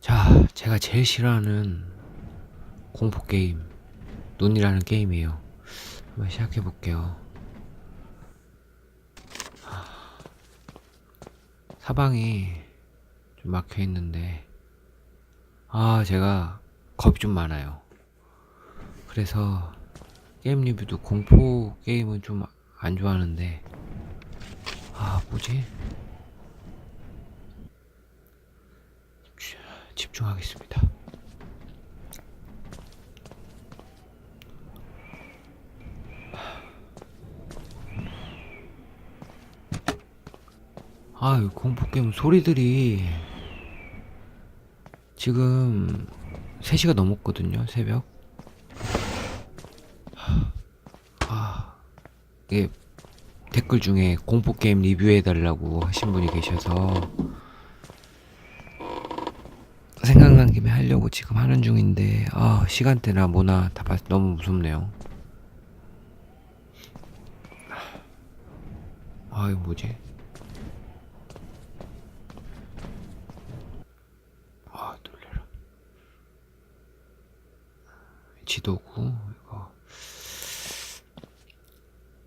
자, 제가 제일 싫어하는 공포 게임, 눈이라는 게임이에요. 한번 시작해 볼게요. 사방이 좀 막혀 있는데, 아, 제가 겁이 좀 많아요. 그래서 게임 리뷰도 공포 게임은 좀 안 좋아하는데, 아, 뭐지? 집중하겠습니다. 아, 이 공포 게임 소리들이 지금 3시가 넘었거든요, 새벽. 아, 이게 댓글 중에 공포 게임 리뷰해달라고 하신 분이 계셔서 생각난 김에 하려고 지금 하는 중인데 아 시간대나 뭐나 다 봐서 너무 무섭네요. 아 이거 뭐지? 아 놀래라. 지도구 이거.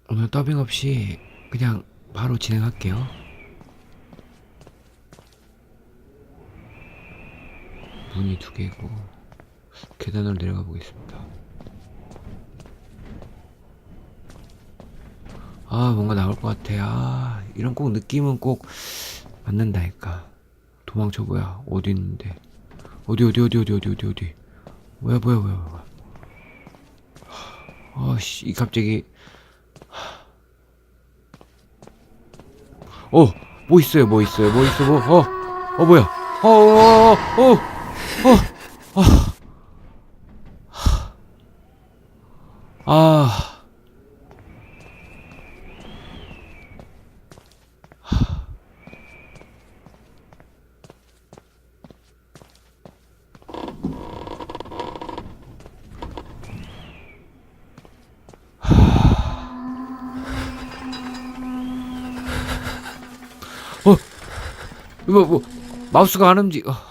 오늘 더빙 없이 그냥 바로 진행할게요 문이 두 개고 계단으로 내려가 보겠습니다. 아 뭔가 나올 것 같아. 아 이런 꼭 느낌은 꼭 맞는다니까. 도망쳐 뭐야? 어디 있는데? 어디 어디 어디 어디 어디 어디 어디? 뭐야 뭐야 뭐야 뭐야? 아씨 이 갑자기 어뭐 있어요 뭐 있어요 뭐 있어 뭐어어 어, 뭐야 어어어 어, 어, 어. 어, 아, 어, 뭐, 뭐, 마우스가 안 움직, 어, 어 뭐야.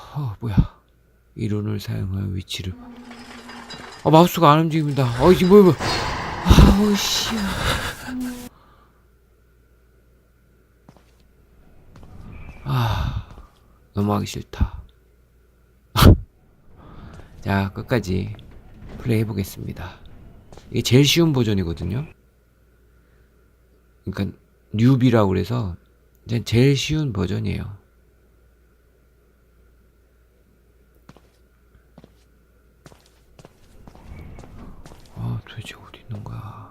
이론을 사용하여 위치를 봐. 아 마우스가 안 움직입니다. 어 이게 뭐야 뭐야. 아우 씨. 아 넘어가기 싫다. 자 끝까지 플레이 해보겠습니다. 이게 제일 쉬운 버전이거든요. 그러니까 뉴비라고 그래서 제일 쉬운 버전이에요. 아 도대체 어디 있는 거야?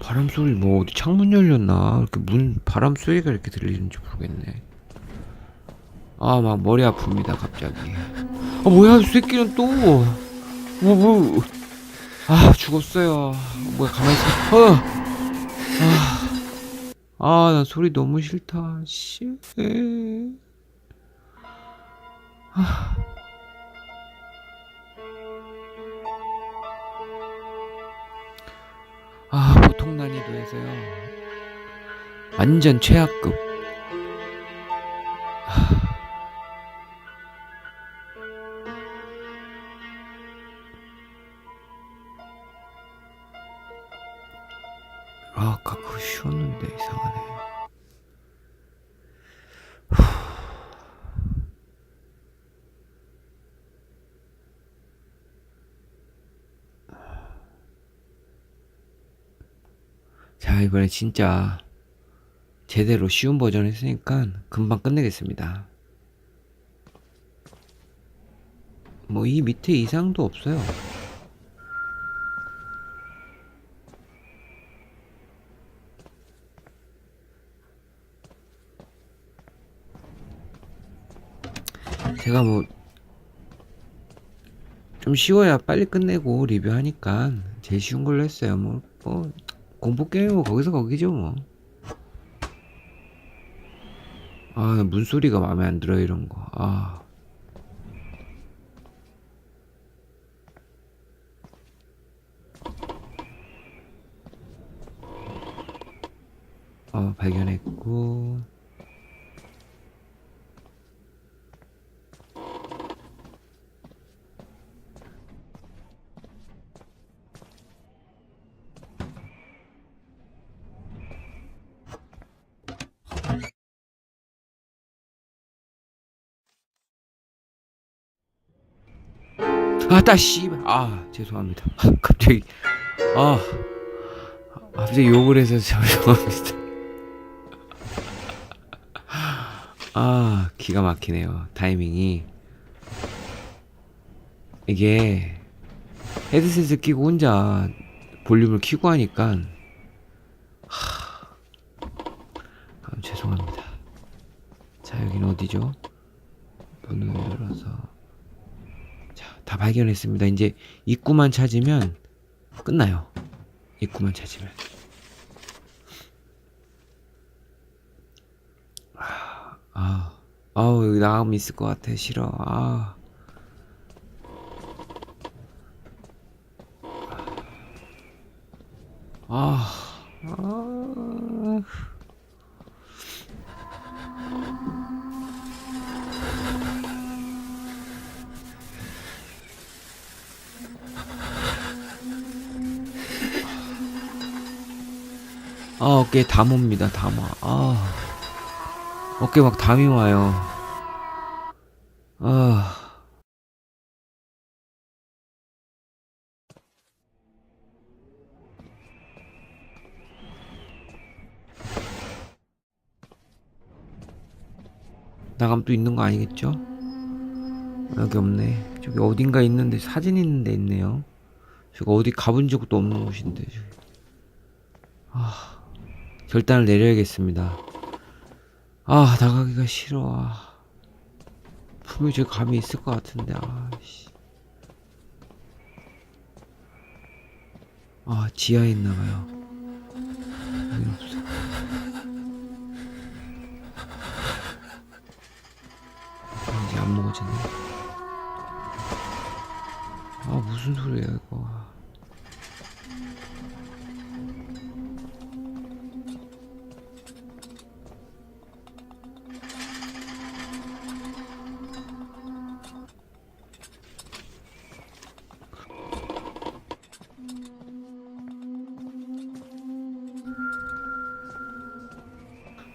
바람 소리 뭐 어디 창문 열렸나? 이렇게 문 바람 소리가 이렇게 들리는지 모르겠네. 아, 막 머리 아픕니다, 갑자기. 아, 뭐야, 이 새끼는 또. 뭐, 뭐. 아, 죽었어요. 뭐야, 가만히 있어. 어. 아, 아, 나 소리 너무 싫다. 씨. 에. 아. 아, 보통 난이도에서요. 완전 최악급. 아, 아까 그거 쉬웠는데 이상하네. 자, 이번에 진짜 제대로 쉬운 버전 했으니까 금방 끝내겠습니다. 뭐 이 밑에 이상도 없어요. 제가 뭐 좀 쉬워야 빨리 끝내고 리뷰하니까 제일 쉬운 걸로 했어요. 뭐, 뭐 공포 게임은 거기서 거기죠 뭐. 아 문소리가 마음에 안 들어 이런 거. 아. 어 발견했고. 아따 씨발. 아 죄송합니다. 갑자기. 아 갑자기 욕을 해서 죄송합니다. 아 기가 막히네요. 타이밍이. 이게 헤드셋을 끼고 혼자 볼륨을 키고 하니까. 하... 아, 죄송합니다. 자 여기는 어디죠? 문을 열어서. 자, 다 발견했습니다. 이제 입구만 찾으면 끝나요. 입구만 찾으면. 아, 아, 아우 나가면 있을 것 같아. 싫어. 아. 아, 아. 어깨에 담 옵니다 담아. 아 어깨 막 담이 와요. 아. 나가면 또 있는 거 아니겠죠? 여기 없네. 저기 어딘가 있는데 사진 있는 데 있네요. 저기 어디 가본 적도 없는 곳인데 저기. 아, 결단을 내려야겠습니다. 아, 나가기가 싫어. 아. 분명히 저기 감이 있을 것 같은데, 아, 씨. 아, 지하에 있나봐요. 이제 안 먹어지네. 아, 무슨 소리야, 이거.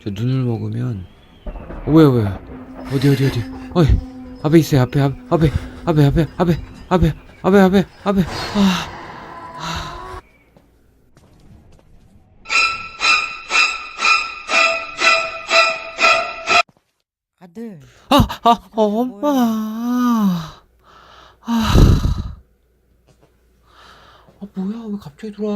저 눈을 먹으면 어, 왜요 왜요 어디 어디 어디? 어이 앞에 있어요 앞에 앞, 앞에 앞에 앞에 앞에 앞에 앞에 앞에 앞에. 아 아들, 아, 아, 어, 엄마. 아. 아, 뭐야, 왜 갑자기 돌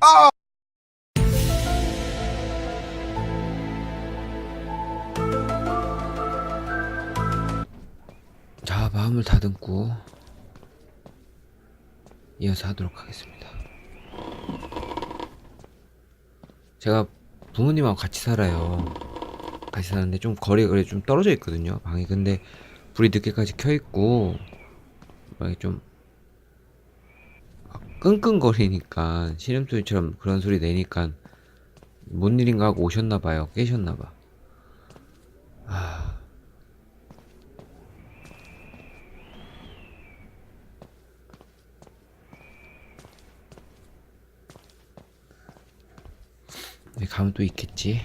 아? 자, 마음을 다듬고 이어서 하도록 하겠습니다. 제가 부모님하고 같이 살아요. 같이 사는데 좀 거리가 그래 좀 떨어져 있거든요. 방이 근데 불이 늦게까지 켜 있고 막좀 끙끙거리니까 신음소리처럼 그런 소리 내니까 뭔 일인가 하고 오셨나 봐요. 깨셨나 봐. 아. 네, 가면 또 있겠지.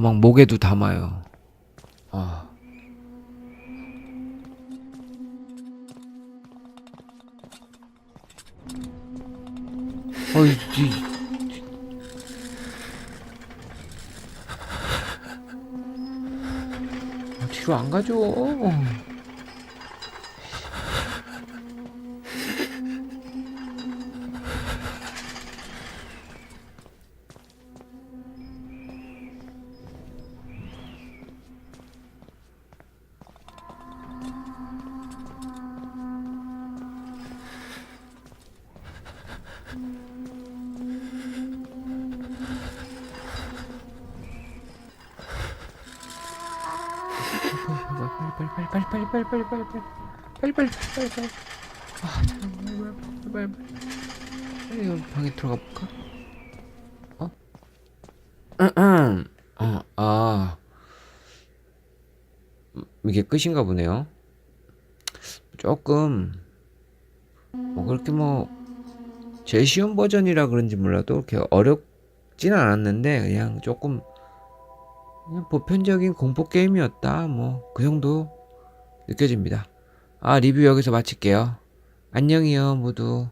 막 목에도 담아요. 아. 어이, 이, 아, 뒤로 안 가죠. 빨리 빨리 빨리 빨리 아 잠깐만 빨리 빨리 빨리 빨리 여기 방에 들어가 볼까? 어? 어, 아 음, 이게 끝인가 보네요. 조금 뭐 그렇게 뭐 제일 쉬운 버전이라 그런지 몰라도 그렇게 어렵진 않았는데 그냥 조금 그냥 보편적인 공포 게임이었다. 뭐 그 정도 느껴집니다. 아 리뷰 여기서 마칠게요. 안녕히요 모두.